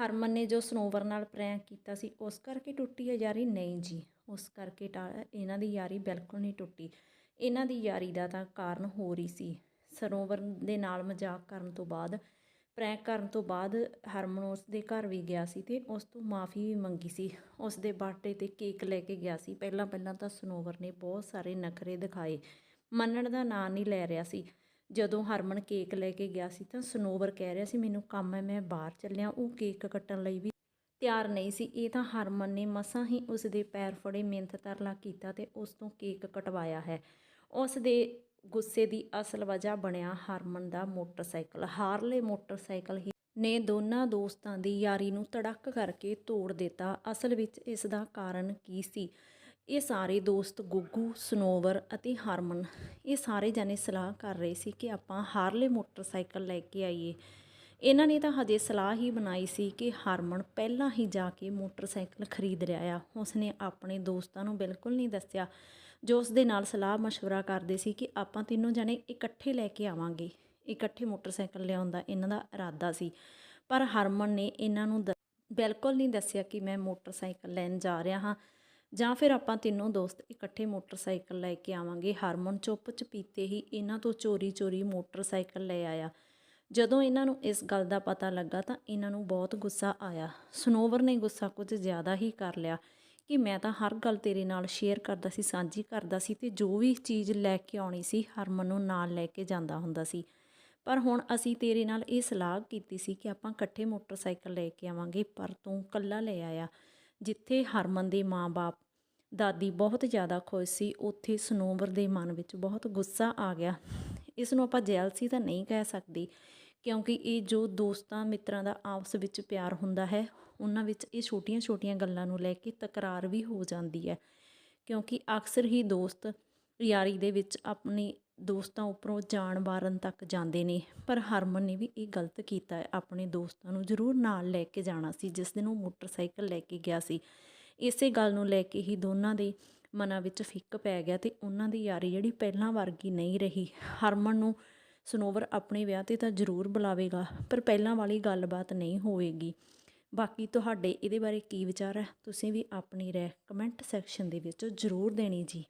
ਹਰਮਨ ਨੇ ਜੋ ਸਨੋਵਰ ਨਾਲ ਪ੍ਰੈਂਕ ਕੀਤਾ ਸੀ, ਉਸ ਕਰਕੇ ਟੁੱਟੀ ਹੈ ਯਾਰੀ? ਨਹੀਂ ਜੀ, ਉਸ ਕਰਕੇ ਤਾਂ ਇਹਨਾਂ ਦੀ ਯਾਰੀ ਬਿਲਕੁਲ ਨਹੀਂ ਟੁੱਟੀ। ਇਹਨਾਂ ਦੀ ਯਾਰੀ ਦਾ ਤਾਂ ਕਾਰਨ ਹੋਰ ਹੀ ਸੀ। ਸਰੋਵਰ ਦੇ ਨਾਲ ਮਜ਼ਾਕ ਕਰਨ ਤੋਂ ਬਾਅਦ, ਪ੍ਰੈਂਕ ਕਰਨ ਤੋਂ ਬਾਅਦ ਹਰਮਨ ਉਸ ਦੇ ਘਰ ਵੀ ਗਿਆ ਸੀ ਤੇ ਉਸ ਤੋਂ ਮਾਫੀ ਵੀ ਮੰਗੀ ਸੀ। ਉਸ ਦੇ ਬਰਥਡੇ ਤੇ ਕੇਕ ਲੈ ਕੇ ਗਿਆ ਸੀ। ਪਹਿਲਾਂ ਪਹਿਲਾਂ ਤਾਂ ਸਨੋਵਰ ਨੇ ਬਹੁਤ ਸਾਰੇ ਨਖਰੇ ਦਿਖਾਏ। ਮੰਨਣ ਦਾ ਨਾਂ ਨਹੀਂ ਲੈ ਰਿਹਾ ਸੀ। ਜਦੋਂ ਹਰਮਨ ਕੇਕ ਲੈ ਕੇ ਗਿਆ ਸੀ ਤਾਂ ਸਨੋਵਰ ਕਹਿ ਰਿਹਾ ਸੀ, ਮੈਨੂੰ ਕੰਮ ਹੈ, ਮੈਂ ਬਾਹਰ ਚੱਲਿਆ, ਉਹ ਕੇਕ ਕੱਟਣ ਲਈ ਵੀ ਤਿਆਰ ਨਹੀਂ ਸੀ। ਇਹ ਤਾਂ ਹਰਮਨ ਨੇ ਮਸਾਂ ਹੀ ਉਸ ਦੇ ਪੈਰ ਫੜੇ, ਮਿਹਨਤ ਤਰਲਾ ਕੀਤਾ ਤੇ ਉਸ ਤੋਂ ਕੇਕ ਕਟਵਾਇਆ ਹੈ। ਉਸ ਦੇ ਗੁੱਸੇ ਦੀ ਅਸਲ ਵਜ੍ਹਾ ਬਣਿਆ ਹਰਮਨ ਦਾ ਮੋਟਰਸਾਈਕਲ। ਹਾਰਲੇ ਮੋਟਰਸਾਈਕਲ ਹੀ ਨੇ ਦੋਨਾਂ ਦੋਸਤਾਂ ਦੀ ਯਾਰੀ ਨੂੰ ਤੜਕ ਕਰਕੇ ਤੋੜ ਦਿੱਤਾ। ਅਸਲ ਵਿੱਚ ਇਸ ਦਾ ਕਾਰਨ ਕੀ ਸੀ? ਇਹ ਸਾਰੇ ਦੋਸਤ ਗੁੱਗੂ, ਸਨੋਵਰ ਅਤੇ ਹਰਮਨ, ਇਹ ਸਾਰੇ ਜਣੇ ਸਲਾਹ ਕਰ ਰਹੇ ਸੀ ਕਿ ਆਪਾਂ ਹਾਰਲੇ ਮੋਟਰਸਾਈਕਲ ਲੈ ਕੇ ਆਈਏ। ਇਹਨਾਂ ਨੇ ਤਾਂ ਹਜੇ ਸਲਾਹ ਹੀ ਬਣਾਈ ਸੀ ਕਿ ਹਰਮਨ ਪਹਿਲਾਂ ਹੀ ਜਾ ਕੇ ਮੋਟਰਸਾਈਕਲ ਖਰੀਦ ਰਿਹਾ ਆ। ਉਸਨੇ ਆਪਣੇ ਦੋਸਤਾਂ ਨੂੰ ਬਿਲਕੁਲ ਨਹੀਂ ਦੱਸਿਆ, ਜੋ ਉਸ ਦੇ ਨਾਲ ਸਲਾਹ مشਵਰਾ ਕਰਦੇ ਸੀ ਕਿ ਆਪਾਂ ਤਿੰਨੋਂ ਜਣੇ ਇਕੱਠੇ ਲੈ ਕੇ ਆਵਾਂਗੇ। ਇਕੱਠੇ ਮੋਟਰਸਾਈਕਲ ਲਿਆਉਣ ਦਾ ਇਹਨਾਂ ਦਾ ਇਰਾਦਾ ਸੀ। ਪਰ ਹਰਮਨ ਨੇ ਇਹਨਾਂ ਨੂੰ ਬਿਲਕੁਲ ਨਹੀਂ ਦੱਸਿਆ ਕਿ ਮੈਂ ਮੋਟਰਸਾਈਕਲ ਲੈਣ ਜਾ ਰਿਹਾ ਹਾਂ। ਜਾਂ ਫਿਰ ਆਪਾਂ ਤਿੰਨੋਂ ਦੋਸਤ ਇਕੱਠੇ ਮੋਟਰਸਾਈਕਲ ਲੈ ਕੇ ਆਵਾਂਗੇ। ਹਰਮਨ ਚੁੱਪ ਚਪੀਤੇ ਹੀ ਇਹਨਾਂ ਤੋਂ ਚੋਰੀ ਚੋਰੀ ਮੋਟਰਸਾਈਕਲ ਲੈ ਆਇਆ। ਜਦੋਂ ਇਹਨਾਂ ਨੂੰ ਇਸ ਗੱਲ ਦਾ ਪਤਾ ਲੱਗਾ ਤਾਂ ਇਹਨਾਂ ਨੂੰ ਬਹੁਤ ਗੁੱਸਾ ਆਇਆ। ਸਨੋਵਰ ਨੇ ਗੁੱਸਾ ਕੁਝ ਜ਼ਿਆਦਾ ਹੀ ਕਰ ਲਿਆ ਕਿ ਮੈਂ ਤਾਂ ਹਰ ਗੱਲ ਤੇਰੇ ਨਾਲ ਸ਼ੇਅਰ ਕਰਦਾ ਸੀ, ਸਾਂਝੀ ਕਰਦਾ ਸੀ ਤੇ ਜੋ ਵੀ ਚੀਜ਼ ਲੈ ਕੇ ਆਉਣੀ ਸੀ, ਹਰਮਨ ਨੂੰ ਨਾਲ ਲੈ ਕੇ ਜਾਂਦਾ ਹੁੰਦਾ ਸੀ। ਪਰ ਹੁਣ ਅਸੀਂ ਤੇਰੇ ਨਾਲ ਇਹ ਸਲਾਹ ਕੀਤੀ ਸੀ ਕਿ ਆਪਾਂ ਇਕੱਠੇ ਮੋਟਰਸਾਈਕਲ ਲੈ ਕੇ ਆਵਾਂਗੇ, ਪਰ ਤੂੰ ਇਕੱਲਾ ਲੈ ਆਇਆ। ਜਿੱਥੇ ਹਰਮਨ ਦੇ ਮਾਂ-ਬਾਪ, ਦਾਦੀ ਬਹੁਤ ਜ਼ਿਆਦਾ ਖੁਸ਼ ਸੀ, ਉੱਥੇ ਸਨੋਵਰ ਦੇ ਮਨ ਵਿੱਚ ਬਹੁਤ ਗੁੱਸਾ ਆ ਗਿਆ। ਇਸ ਨੂੰ ਆਪਾਂ ਜੈਲਸੀ ਤਾਂ ਨਹੀਂ ਕਹਿ ਸਕਦੇ, ਕਿਉਂਕਿ ਇਹ ਜੋ ਦੋਸਤਾਂ, ਮਿੱਤਰਾਂ ਦਾ ਆਪਸ ਵਿੱਚ ਪਿਆਰ ਹੁੰਦਾ ਹੈ, ਉਹਨਾਂ ਵਿੱਚ ਇਹ ਛੋਟੀਆਂ-ਛੋਟੀਆਂ ਗੱਲਾਂ ਨੂੰ ਲੈ ਕੇ ਤਕਰਾਰ ਵੀ ਹੋ ਜਾਂਦੀ ਹੈ। ਕਿਉਂਕਿ ਅਕਸਰ ਹੀ ਦੋਸਤ ਯਾਰੀ ਦੇ ਵਿੱਚ ਆਪਣੀ ਦੋਸਤਾਂ ਉੱਪਰੋਂ ਜਾਨ ਵਾਰਨ ਤੱਕ ਜਾਂਦੇ ਨੇ, ਪਰ ਹਰਮਨ ਨੇ ਵੀ ਇਹ ਗਲਤ ਕੀਤਾ ਹੈ। ਆਪਣੇ ਦੋਸਤਾਂ ਨੂੰ ਜ਼ਰੂਰ ਨਾਲ ਲੈ ਕੇ ਜਾਣਾ ਸੀ, ਜਿਸ ਦਿਨ ਉਹ ਮੋਟਰਸਾਈਕਲ ਲੈ ਕੇ ਗਿਆ ਸੀ। ਇਸੇ ਗੱਲ ਨੂੰ ਲੈ ਕੇ ਹੀ ਦੋਨਾਂ ਦੇ ਮਨਾਂ ਵਿੱਚ ਫਿੱਕ ਪੈ ਗਿਆ ਤੇ ਉਹਨਾਂ ਦੀ ਯਾਰੀ ਜਿਹੜੀ ਪਹਿਲਾਂ ਵਰਗੀ ਨਹੀਂ ਰਹੀ। ਹਰਮਨ ਨੂੰ ਸਨੋਵਰ ਆਪਣੇ ਵਿਆਹ ਤੇ ਤਾਂ ਜ਼ਰੂਰ ਬੁਲਾਵੇਗਾ, ਪਰ ਪਹਿਲਾਂ ਵਾਲੀ ਗੱਲਬਾਤ ਨਹੀਂ ਹੋਵੇਗੀ। ਬਾਕੀ ਤੁਹਾਡੇ ਇਹਦੇ ਬਾਰੇ ਕੀ ਵਿਚਾਰ ਹੈ, ਤੁਸੀਂ ਵੀ ਆਪਣੀ ਰਹਿ ਕਮੈਂਟ ਸੈਕਸ਼ਨ ਦੇ ਵਿੱਚ ਜ਼ਰੂਰ ਦੇਣੀ ਜੀ।